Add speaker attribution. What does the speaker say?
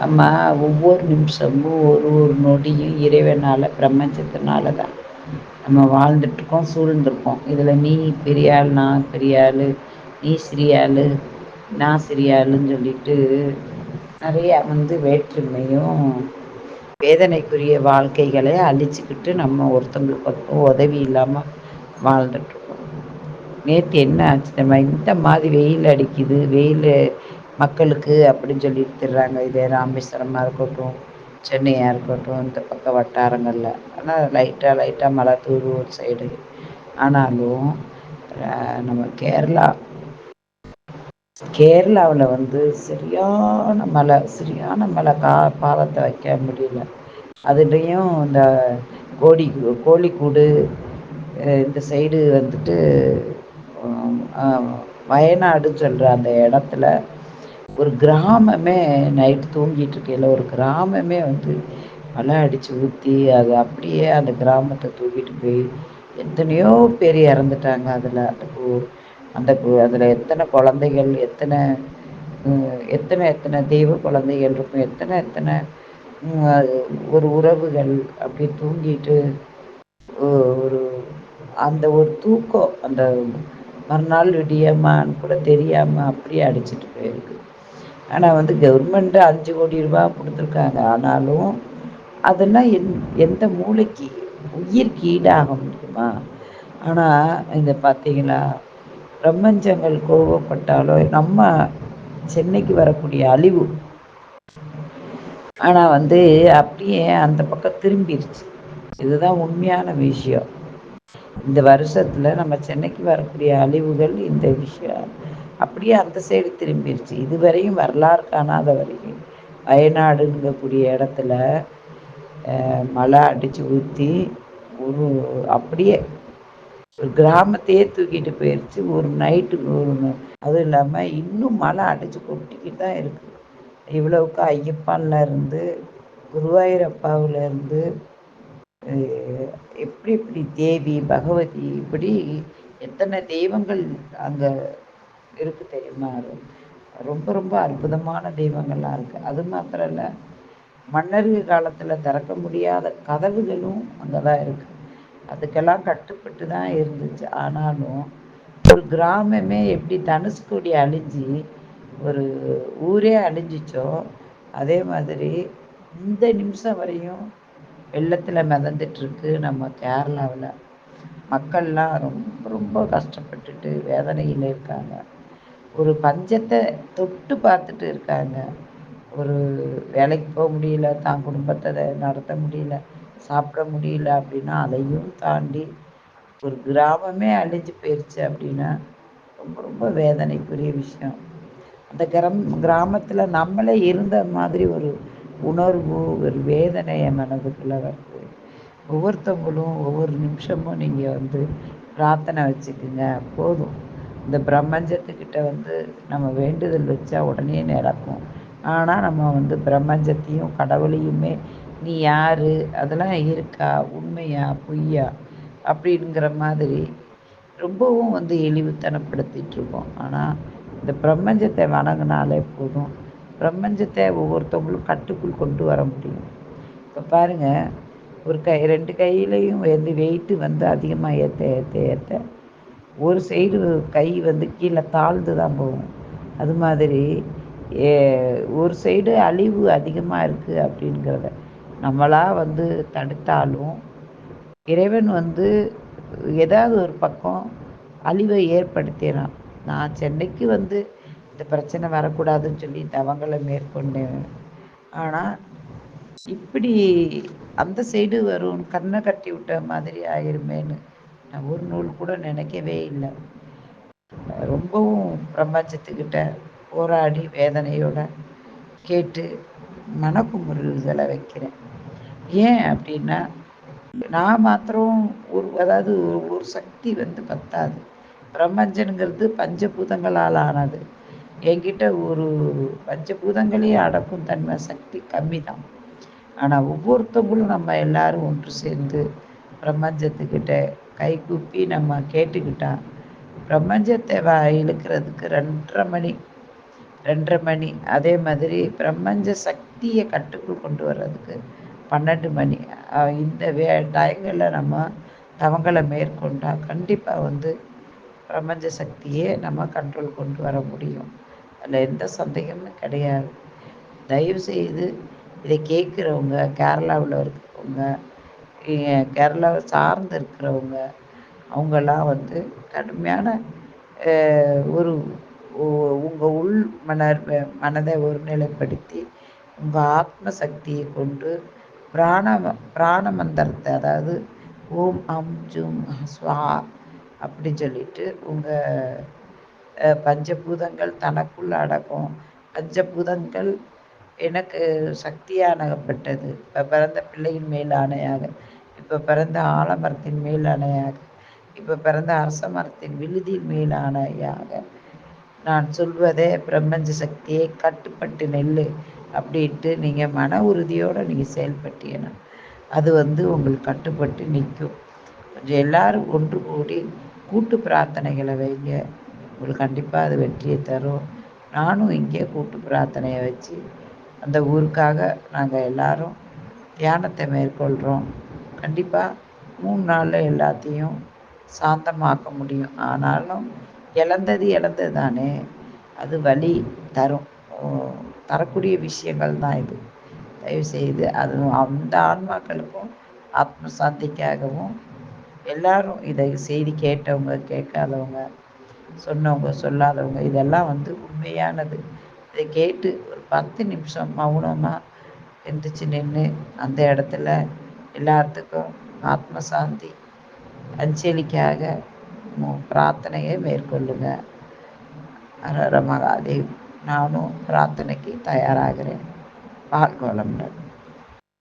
Speaker 1: நம்ம ஒவ்வொரு நிமிஷமும் ஒரு ஒரு நொடியும் இறைவனால் பிரபஞ்சத்தினால தான் நம்ம வாழ்ந்துட்டுருக்கோம் சூழ்ந்திருக்கோம். இதில் நீ பெரிய ஆள் நான் பெரிய ஆள் நீ சிறிய ஆள் நான் சிறிய ஆளுன்னு சொல்லிட்டு நிறையா வந்து வேற்றுமையும் வேதனைக்குரிய வாழ்க்கைகளை அழிச்சுக்கிட்டு நம்ம ஒருத்தங்களுக்கு உதவி இல்லாமல் வாழ்ந்துட்டுருக்கோம். நேற்று என்ன ஆச்சு நம்ம இந்த மாதிரி வெயில் அடிக்குது வெயில் மக்களுக்கு அப்படின்னு சொல்லி திர்றாங்க. இதே ராமேஸ்வரமாக இருக்கட்டும் சென்னையாக இருக்கட்டும் இந்த பக்கம் வட்டாரங்களில். ஆனால் லைட்டாக லைட்டாக மழை தூரு ஒரு சைடு ஆனாலும் நம்ம கேரளா கேரளாவில் வந்து சரியான மழை சரியான மழை கா பாலத்தை வைக்க முடியல. அதுலேயும் இந்த கோடி கோழிக்கூடு இந்த சைடு வந்துட்டு வயநாடுன்னு சொல்கிற அந்த இடத்துல ஒரு கிராமமே நைட்டு தூங்கிட்டு இருக்கையில் ஒரு கிராமமே வந்து மழை அடித்து ஊற்றி அது அப்படியே அந்த கிராமத்தை தூக்கிட்டு போய் எத்தனையோ பேர் இறந்துட்டாங்க. அதில் அந்த அந்த அதில் எத்தனை குழந்தைகள் எத்தனை எத்தனை எத்தனை தெய்வ குழந்தைகள் இருக்கும். எத்தனை எத்தனை ஒரு உறவுகள் அப்படி தூங்கிட்டு ஒரு அந்த ஒரு தூக்கம் அந்த மறுநாள் விடியமான்னு கூட தெரியாமல் அப்படியே அடிச்சிட்டு போயிருக்கு. ஆனால் வந்து கவர்மெண்ட்டு அஞ்சு கோடி ரூபா கொடுத்துருக்காங்க. ஆனாலும் அதெல்லாம் எந் எந்த மூளைக்கு உயிருக்கு ஈடாக முடியுமா? ஆனால் இந்த பார்த்தீங்களா பிரபஞ்சங்கள் கோபப்பட்டாலோ நம்ம சென்னைக்கு வரக்கூடிய அழிவு. ஆனால் வந்து அப்படியே அந்த பக்கம் திரும்பிடுச்சு இதுதான் உண்மையான விஷயம். இந்த வருஷத்தில் நம்ம சென்னைக்கு வரக்கூடிய அழிவுகள் இந்த விஷயம் அப்படியே அந்த சைடு திரும்பிடுச்சு இதுவரையும் வரலாறு காணாத வரைக்கும் வயநாடுங்கக்கூடிய இடத்துல மழை அடித்து ஊற்றி ஒரு அப்படியே ஒரு கிராமத்தையே தூக்கிட்டு போயிடுச்சு ஒரு நைட்டு ஒரு அதுவும் இல்லாமல் இன்னும் மழை அடித்து கொட்டிக்கிட்டு தான் இருக்குது இவ்வளவுக்கு ஐயப்பான்ல இருந்து இருந்து எப்படி இப்படி தேவி பகவதி இப்படி எத்தனை தெய்வங்கள் அங்கே இருக்கு தெரியுமா? ரொம்ப ரொம்ப அற்புதமான தெய்வங்கள்லாம் இருக்குது அது மாத்திரம் இல்லை மன்னர்கள் காலத்தில் திறக்க முடியாத கதவுகளும் அங்கே தான் இருக்குது அதுக்கெல்லாம் கட்டுப்பட்டு தான் இருந்துச்சு. ஆனாலும் ஒரு கிராமமே எப்படி தனுஷ்கோடி அழிஞ்சு ஒரு ஊரே அழிஞ்சிச்சோ அதே மாதிரி இந்த நிமிஷம் வரையும் வெள்ளத்தில் மிதந்துட்டுருக்கு நம்ம கேரளாவில். மக்கள்லாம் ரொம்ப ரொம்ப கஷ்டப்பட்டுட்டு வேதனையில் இருக்காங்க. ஒரு பஞ்சத்தை தொட்டு பார்த்துட்டு இருக்காங்க. ஒரு வேலைக்கு போக முடியல தான் குடும்பத்தை நடத்த முடியல சாப்பிட முடியல அப்படின்னா அதையும் தாண்டி ஒரு கிராமமே அழிஞ்சு போயிடுச்சு அப்படின்னா ரொம்ப ரொம்ப வேதனைக்குரிய விஷயம். அந்த கிராம் கிராமத்தில் நம்மளே இருந்த மாதிரி ஒரு உணர்வு ஒரு வேதனை என் மனதுக்குள்ளே வருது. ஒவ்வொருத்தவங்களும் ஒவ்வொரு நிமிஷமும் நீங்கள் வந்து பிரார்த்தனை வச்சுக்குங்க போதும். இந்த பிரம்மஞ்சத்துக்கிட்ட வந்து நம்ம வேண்டுதல் வச்சா உடனே நடக்கும் ஆனால் நம்ம வந்து பிரம்மஞ்சத்தையும் கடவுளையுமே நீ யார்? அதெல்லாம் இருக்கா? உண்மையா? பொய்யா? அப்படிங்கிற மாதிரி ரொம்பவும் வந்து இழிவுத்தனப்படுத்திகிட்ருக்கோம் ஆனால் இந்த பிரபஞ்சத்தை வணங்கினாலே போதும். பிரபஞ்சத்தை ஒவ்வொருத்தவங்களும் கட்டுக்குள் கொண்டு வர முடியும். இப்போ பாருங்கள் ஒரு கை ரெண்டு கையிலையும் வந்து வெயிட்டு வந்து அதிகமாக ஏற்ற ஏற்ற ஏற்ற ஒரு சைடு கை வந்து கீழே தாழ்ந்து தான் போகும். அது மாதிரி ஒரு சைடு அழிவு அதிகமாக இருக்குது அப்படிங்கிறத நம்மளாக வந்து தடுத்தாலும் இறைவன் வந்து ஏதாவது ஒரு பக்கம் அழிவை ஏற்படுத்தினான் நான் சென்னைக்கு வந்து இந்த பிரச்சனை வரக்கூடாதுன்னு சொல்லி தவங்களை மேற்கொண்டேன். ஆனால் இப்படி அந்த சைடு வரும் கண்ணை கட்டி விட்ட மாதிரி ஆயிருமேன்னு நான் ஒரு நூல் கூட நினைக்கவே இல்லை. ரொம்பவும் பிரபஞ்சத்துக்கிட்ட போராடி வேதனையோட கேட்டு மனக்குமுறல்களை வைக்கிறேன். ஏன் அப்படின்னா நான் மாத்திரம் ஒரு அதாவது ஒரு சக்தி வந்து பத்தாது. பிரபஞ்சனுங்கிறது பஞ்சபூதங்களால் ஆனது. என்கிட்ட ஒரு பஞ்சபூதங்களையும் அடக்கும் தன்மை சக்தி கம்மி தான். ஆனால் ஒவ்வொருத்தவங்களும் நம்ம எல்லாரும் ஒன்று சேர்ந்து பிரபஞ்சத்துக்கிட்ட கைகூப்பி நம்ம கேட்டுக்கிட்டா பிரபஞ்சத்தை இழுக்கிறதுக்கு ரெண்டரை மணி ரெண்டரை மணி. அதே மாதிரி பிரபஞ்ச சக்தியை கட்டுக்குள் கொண்டு வர்றதுக்கு பன்னெண்டு மணி. இந்த வே டயங்களில் நம்ம தவங்களை மேற்கொண்டால் கண்டிப்பாக வந்து பிரபஞ்ச சக்தியே நம்ம கண்ட்ரோல் கொண்டு வர முடியும். அதில் எந்த சந்தேகமும் கிடையாது. தயவு செய்து இதை கேட்குறவங்க கேரளாவில் இருக்கிறவங்க கேரளாவை சார்ந்து இருக்கிறவங்க அவங்கெல்லாம் வந்து கடுமையான ஒரு உங்கள் உள் மனர் மனதை ஒருநிலைப்படுத்தி உங்கள் ஆத்ம சக்தியை கொண்டு பிராண பிராண மந்திரத்தை அதாவது ஓம் அம் ஜூம் ஸ்வா அப்படின்னு சொல்லிட்டு உங்கள் பஞ்சபூதங்கள் தனக்குள் அடக்கும் பஞ்சபூதங்கள் எனக்கு சக்தியானப்பட்டது. இப்போ பிறந்த பிள்ளையின் மேல் ஆணையாக இப்போ பிறந்த ஆலமரத்தின் மேல் அணையாக இப்போ பிறந்த அரச மரத்தின் விழுதியின் மேல் அணையாக நான் சொல்வதே பிரம்மஞ்ச சக்தியை கட்டுப்பட்டு நெல் அப்படின்ட்டு நீங்கள் மன உறுதியோடு நீங்கள் செயல்பட்டீங்கன்னா அது வந்து உங்களுக்கு கட்டுப்பட்டு நிற்கும். கொஞ்சம் எல்லாரும் ஒன்று கூடி கூட்டு பிரார்த்தனைகளை வைங்க. உங்களுக்கு கண்டிப்பாக அது வெற்றியை தரும். நானும் இங்கே கூட்டு பிரார்த்தனையை வச்சு அந்த ஊருக்காக நாங்கள் எல்லாரும் தியானத்தை மேற்கொள்கிறோம் கண்டிப்பாக மூணு நாளில் எல்லாத்தையும் சாந்தமாக்க முடியும். ஆனாலும் இழந்தது இழந்தது தானே அது வழி தரும். தரக்கூடிய விஷயங்கள் தான் இது. தயவுசெய்து அது அந்த ஆன்மாக்களுக்கும் ஆத்ம சாந்திக்காகவும் எல்லாரும் இதை செய்தி கேட்டவங்க கேட்காதவங்க சொன்னவங்க சொல்லாதவங்க இதெல்லாம் வந்து உண்மையானது. இதை கேட்டு ஒரு பத்து நிமிஷம் மௌனமாக எந்திரிச்சு நின்று அந்த இடத்துல எல்லாத்துக்கும் ஆத்ம சாந்தி அஞ்சலிக்காக பிரார்த்தனையை மேற்கொள்ளுங்க. ஹர மகாதேவ். நானும் பிரார்த்தனைக்கு தயாராகிறேன். வாழ்க வளமுடன்